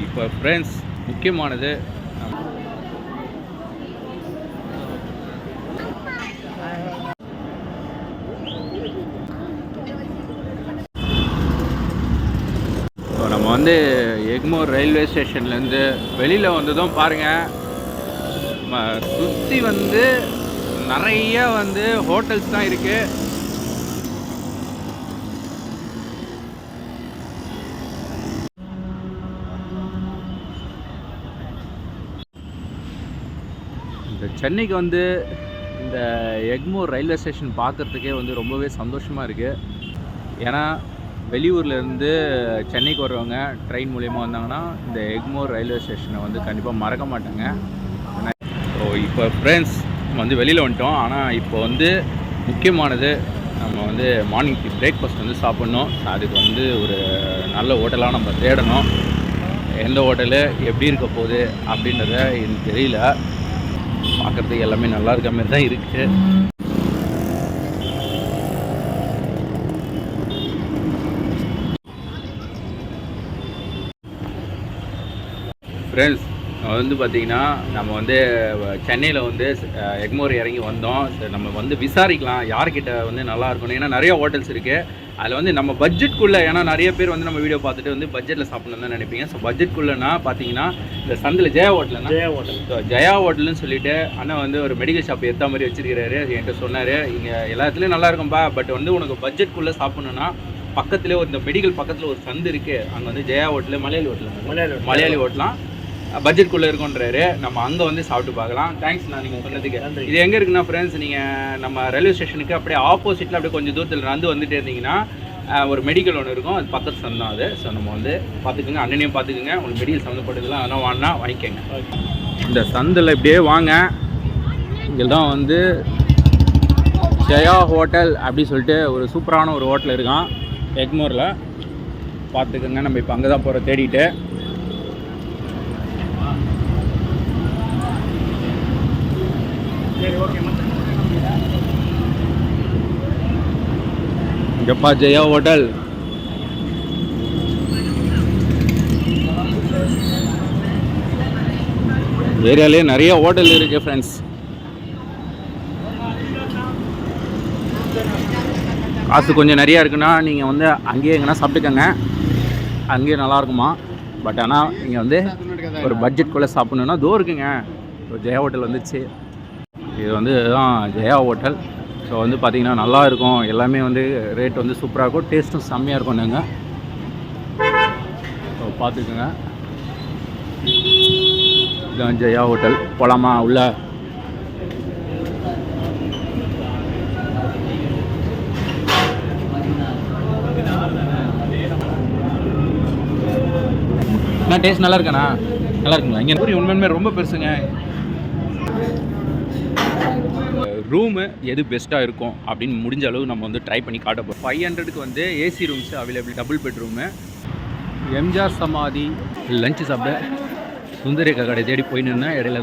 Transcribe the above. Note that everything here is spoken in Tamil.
இப்போ ஃப்ரெண்ட்ஸ் முக்கியமானது. இப்போ நம்ம வந்து எக்மோர் ரயில்வே ஸ்டேஷன்லேருந்து வெளியில் வந்ததும் பாருங்கள் சுற்றி வந்து நிறைய வந்து ஹோட்டல்ஸ் தான் இருக்குது சென்னைக்கு வந்து இந்த எக்மோர் ரயில்வே ஸ்டேஷன் பார்க்குறதுக்கே வந்து ரொம்பவே சந்தோஷமாக இருக்குது ஏன்னா வெளியூர்லேருந்து சென்னைக்கு வர்றவங்க ட்ரெயின் மூலயமா வந்தாங்கன்னா இந்த எக்மோர் ரயில்வே ஸ்டேஷனை வந்து கண்டிப்பாக மறக்க மாட்டாங்க. ஸோ இப்போ ஃப்ரெண்ட்ஸ் வந்து வெளியில் வந்துட்டோம். ஆனால் இப்போ வந்து முக்கியமானது நம்ம வந்து மார்னிங் பிரேக்ஃபாஸ்ட் வந்து சாப்பிட்ணும். அதுக்கு வந்து ஒரு நல்ல ஹோட்டலாக நம்ம தேடணும். எந்த ஹோட்டலு எப்படி இருக்க போகுது அப்படின்றத எனக்கு தெரியல. பார்க்குறதுக்கு எல்லாமே நல்லா இருக்க மாதிரி தான் இருக்குது ஃப்ரெண்ட்ஸ் வந்து பார்த்திங்கன்னா நம்ம வந்து சென்னையில் வந்து எக்மோர் இறங்கி வந்தோம். சரி நம்ம வந்து விசாரிக்கலாம் யார்கிட்ட வந்து நல்லா இருக்கணும்? ஏன்னா நிறைய ஹோட்டல்ஸ் இருக்குது அதில் வந்து நம்ம பட்ஜெட்குள்ளே ஏன்னா நிறைய பேர் வந்து நம்ம வீடியோ பார்த்துட்டு வந்து பட்ஜெட்டில் சாப்பிடணும் தான் நினைப்பீங்க. ஸோ பட்ஜெட்குள்ளேனா பார்த்தீங்கன்னா இந்த சந்தில் ஜெயா ஹோட்டல்னா ஜெயா ஹோட்டல் ஸோ ஜெயா ஹோட்டல்னு சொல்லிட்டு அண்ணன் வந்து ஒரு மெடிக்கல் ஷாப் ஏற்ற மாதிரி வச்சிருக்கிறாரு. என்கிட்ட சொன்னார் இங்கே எல்லா இடத்துலையும் நல்லா இருக்கும்பா பட் வந்து உனக்கு பட்ஜெட்குள்ளே சாப்பிடணுன்னா பக்கத்துலேயே ஒரு இந்த மெடிக்கல் பக்கத்தில் ஒரு சந்து இருக்குது அங்கே வந்து ஜெயா ஹோட்டலு மலையாளி ஹோட்டல் மலையாளி மலையாளி ஹோட்டலாம் பட்ஜெட்குள்ளே இருக்குன்றாரு. நம்ம அங்கே வந்து சாப்பிட்டு பார்க்கலாம். தேங்க்ஸ் நான் நீங்கள் சொன்னதுக்கு. இது எங்கே இருக்குன்னா ஃப்ரெண்ட்ஸ் நீங்கள் நம்ம ரயில்வே ஸ்டேஷனுக்கு அப்படியே ஆப்போசிட்டில் அப்படியே கொஞ்சம் தூரத்தில் நடந்து வந்துட்டே இருந்தீங்கன்னா ஒரு மெடிக்கல் ஒன்று இருக்கும். அது பக்கத்து சந்தான் அது. ஸோ நம்ம வந்து பார்த்துக்குங்க. அண்ணனையும் பார்த்துக்குங்க. உங்களுக்கு மெடிக்கல் சம்மந்தப்பட்டதுலாம் அதெல்லாம் வாங்கினா வாங்கிக்கோங்க. இந்த சந்தில் இப்படியே வாங்க. இங்கே தான் வந்து ஜெயா ஹோட்டல் அப்படி சொல்லிட்டு ஒரு சூப்பரான ஒரு ஹோட்டல் இருக்கான். எக்மோரில். பார்த்துக்கோங்க. நம்ம இப்போ அங்கே தான் போகிற தேடிட்டு சரி ஓகே இங்கப்பா ஜெயா ஹோட்டல் ஏரியாலே நிறைய ஹோட்டல் இருக்கு ஃப்ரெண்ட்ஸ் காசு கொஞ்சம் நிறையா இருக்குன்னா நீங்கள் வந்து அங்கேயே எங்கன்னா சாப்பிட்டுக்கோங்க. அங்கேயே நல்லா இருக்குமா? பட் ஆனால் நீங்கள் வந்து ஒரு பட்ஜெட்குள்ளே சாப்பிட்ணுன்னா தோ இருக்குங்க. இப்போ ஜெயா ஹோட்டல் வந்துச்சு. இது வந்து தான் ஜெயா ஹோட்டல் ஸோ வந்து பார்த்திங்கன்னா நல்லா இருக்கும். எல்லாமே வந்து ரேட் வந்து சூப்பராக இருக்கும். டேஸ்ட்டும் செம்மையாக இருக்கும் நாங்கள் ஸோ பார்த்துக்குங்க. இதுதான் ஜெயா ஹோட்டல். போலாமா உள்ள? என்ன டேஸ்ட் நல்லா இருக்காண்ணா நல்லா இருக்குங்களா? இங்கே பூரி உண்மையுமே ரொம்ப பெருசுங்க. ரூமு எது பெஸ்ட்டாக இருக்கும் அப்படின்னு முடிஞ்ச அளவு நம்ம வந்து ட்ரை பண்ணி காட்ட போகிறோம் ஃபைவ் ஹண்ட்ரடுக்கு வந்து AC rooms available double bedroom MGR சமாதி லஞ்சு சாப்பிட சுந்தரேகா கடை தேடி போயின்னு இடையில